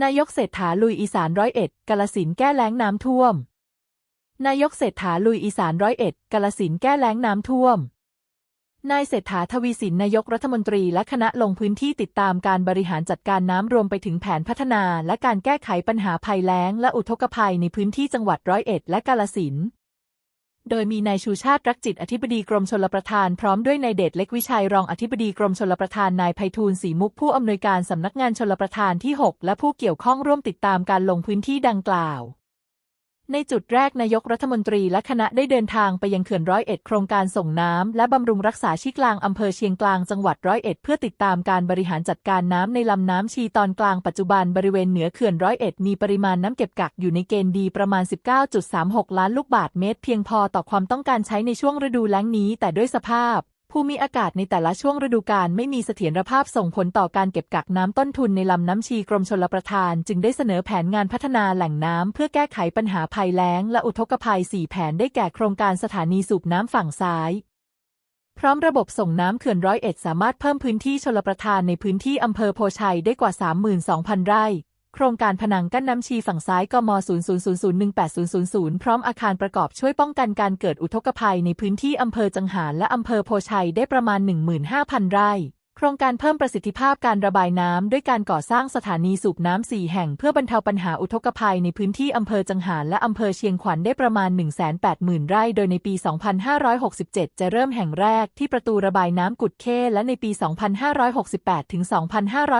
นายกเศรษฐาลุยอีสานร้อยเอ็ดกาลสินแก้แล้งน้ำท่วม นายกเศรษฐาลุยอีสานร้อยเอ็ดกาลสินแก้แล้งน้ำท่วม นายเศรษฐาทวีสินนายกรัฐมนตรีและคณะลงพื้นที่ติดตามการบริหารจัดการน้ำรวมไปถึงแผนพัฒนาและการแก้ไขปัญหาภัยแล้งและอุทกภัยในพื้นที่จังหวัดร้อยเอ็ดและกาลสิน โดยมีนายชูชาติรักจิตอธิบดีกรมชลประทานพร้อมด้วยนายเดชเล็กวิชัยรองอธิบดีกรมชลประทานนายไพฑูรย์ศรีมุกผู้อำนวยการสำนักงานชลประทานที่ 6 และผู้เกี่ยวข้องร่วมติดตามการลงพื้นที่ดังกล่าว ในจุดแรกนายกรัฐมนตรีและคณะได้เดินทางไปยังเขื่อนร้อยเอ็ดโครงการส่งน้ำและบำรุงรักษาชีกลางอำเภอเชียงกลางจังหวัดร้อยเอ็ดเพื่อติดตามการบริหารจัดการน้ำในลำน้ำชีตอนกลางปัจจุบันบริเวณเหนือเขื่อนร้อยเอ็ดมีปริมาณน้ำเก็บกักอยู่ในเกณฑ์ดีประมาณ 19.36 ล้านลูกบาศก์เมตร เพียงพอต่อความต้องการใช้ในช่วงฤดูแล้งนี้ แต่ด้วยสภาพ ภูมิอากาศในแต่ละช่วงฤดูกาลไม่มีเสถียรภาพส่งผลต่อการเก็บกักน้ำต้นทุนในลำน้ำชีกรมชลประทาน จึงได้เสนอแผนงานพัฒนาแหล่งน้ำเพื่อแก้ไขปัญหาภัยแล้ง และอุทกภัย 4 แผนได้แก่โครงการสถานีสูบน้ำฝั่งซ้าย พร้อมระบบส่งน้ำเขื่อนร้อยเอ็ดสามารถเพิ่มพื้นที่ชลประทานในพื้นที่อำเภอโพชัยได้กว่า 32,000 ไร่ โครงการผนังกั้นน้ำชีฝั่งซ้ายกม 000018000 พร้อมอาคารประกอบช่วยป้องกันการเกิดอุทกภัยในพื้นที่อำเภอจังหารและอำเภอโพชัยได้ประมาณ 15,000 ไร่ ครงการเพิ่มประสิทธิภาพการระบายน้ำด้วยการก่อสร้างสถานีสูบน้ำสี่แห่ง เพื่อบรรเทาปัญหาอุทกภัยในพื้นที่อำเภอจังหารและอำเภอเชียงขวัญได้ประมาณ 180,000 ไร่ โดยในปี 2567 จะเริ่มแห่งแรกที่ประตูระบายน้ำกุดเข้และในปี 2568 ถึง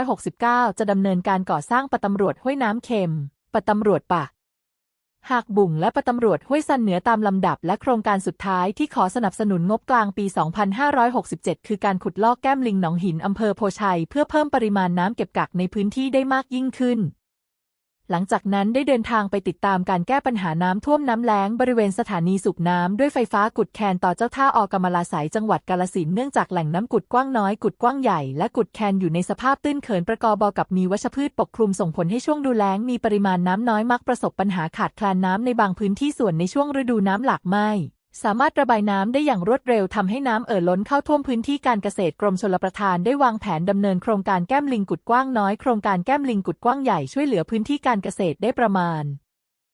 2569 จะดำเนินการก่อสร้างปะตำรวจห้วยน้ำเค็มปะตำรวจปะ หากบุ่งและปะตำรวจห้วยซันเหนือตามลำดับและโครงการสุดท้ายที่ขอสนับสนุนงบกลางปี 2567 คือการขุดลอกแก้มลิงหนองหินอำเภอโพชัย เพื่อเพิ่มปริมาณน้ำเก็บกักในพื้นที่ได้มากยิ่งขึ้น หลังจากนั้นได้เดินทางไปติดตามการแก้ปัญหาน้ำท่วมน้ำแล้งบริเวณสถานีสูบน้ำด้วยไฟฟ้ากุดแคนต่อเจ้าท่าอกรมลาสายจังหวัดกาลสินเนื่องจากแหล่งน้ำกุดกว้างน้อยกุดกว้างใหญ่และกุดแคนอยู่ในสภาพตื้นเขินประกอบกับมีวัชพืชปกคลุมส่งผลให้ช่วงดูแล้งมีปริมาณน้ำน้อยมักประสบปัญหาขาดแคลนน้ำในบางพื้นที่ส่วนในช่วงฤดูน้ำหลากไม่ สามารถระบายน้ำได้อย่างรวดเร็วทำให้น้ำเอ่อล้นเข้าท่วมพื้นที่การเกษตรกรมชลประทานได้วางแผนดำเนินโครงการแก้มลิงกุดกว้างน้อยโครงการแก้มลิงกุดกว้างใหญ่ช่วยเหลือพื้นที่การเกษตรได้ประมาณ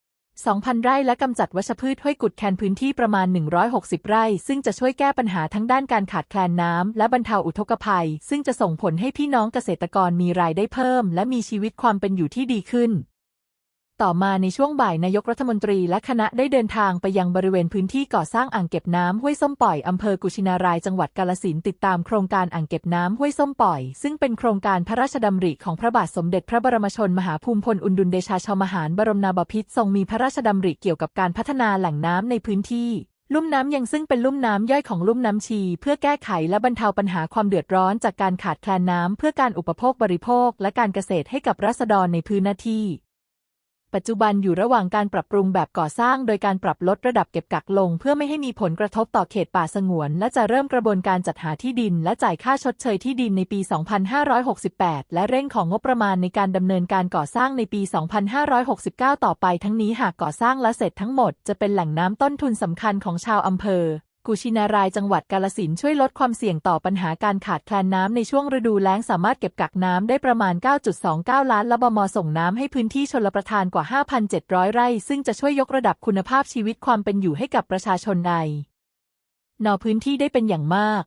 2,000 ไร่และกำจัดวัชพืชห้วยกุดแคนพื้นที่ประมาณ 160 ไร่ ซึ่งจะช่วยแก้ปัญหาทั้งด้านการขาดแคลนน้ำและบรรเทาอุทกภัย ซึ่งจะส่งผลให้พี่น้องเกษตรกรมีรายได้เพิ่ม และมีชีวิตความเป็นอยู่ที่ดีขึ้น ต่อมาในช่วงบ่ายนายกรัฐมนตรีและคณะได้เดินทางไปยังบริเวณพื้นที่ก่อสร้างอ่างเก็บน้ำห้วยส้มปล่อย อำเภอกุชินารายจังหวัดกาลสินติดตามโครงการอ่างเก็บน้ำห้วยส้มปล่อย ซึ่งเป็นโครงการพระราชดำริของพระบาทสมเด็จพระบรมชนมหาภูมิพลอดุลเดชาชมหารบรมนาบพิตรทรงมีพระราชดำริเกี่ยวกับการพัฒนาแหล่งน้ำในพื้นที่ลุ่มน้ำยังซึ่งเป็นลุ่มน้ำย่อยของลุ่มน้ำชี เพื่อแก้ไขและบรรเทาปัญหาความเดือดร้อนจากการขาดแคลนน้ำเพื่อการอุปโภคบริโภค และการเกษตรให้กับราษฎรในพื้นที่ ปัจจุบันอยู่ระหว่างการปรับปรุงแบบก่อสร้าง โดยการปรับลดระดับเก็บกักลง เพื่อไม่ให้มีผลกระทบต่อเขตป่าสงวน และจะเริ่มกระบวนการจัดหาที่ดิน และจ่ายค่าชดเชยที่ดินในปี 2568 และเร่งของงบประมาณในการดำเนินการก่อสร้างในปี 2569 ต่อไปทั้งนี้หากก่อสร้างและเสร็จทั้งหมดจะเป็นแหล่งน้ำต้นทุนสำคัญของชาวอำเภอ กุชินารายจังหวัดกาลสินช่วยลดความเสี่ยงต่อปัญหาการขาดแคลนน้ำในช่วงฤดูแล้งสามารถเก็บกักน้ำได้ประมาณ 9.29 ล้านละบมส่งน้ำให้พื้นที่ชลประทานกว่า 5,700 ไร่ ซึ่งจะช่วยยกระดับคุณภาพชีวิตความเป็นอยู่ให้กับประชาชนในนอพื้นที่ได้เป็นอย่างมาก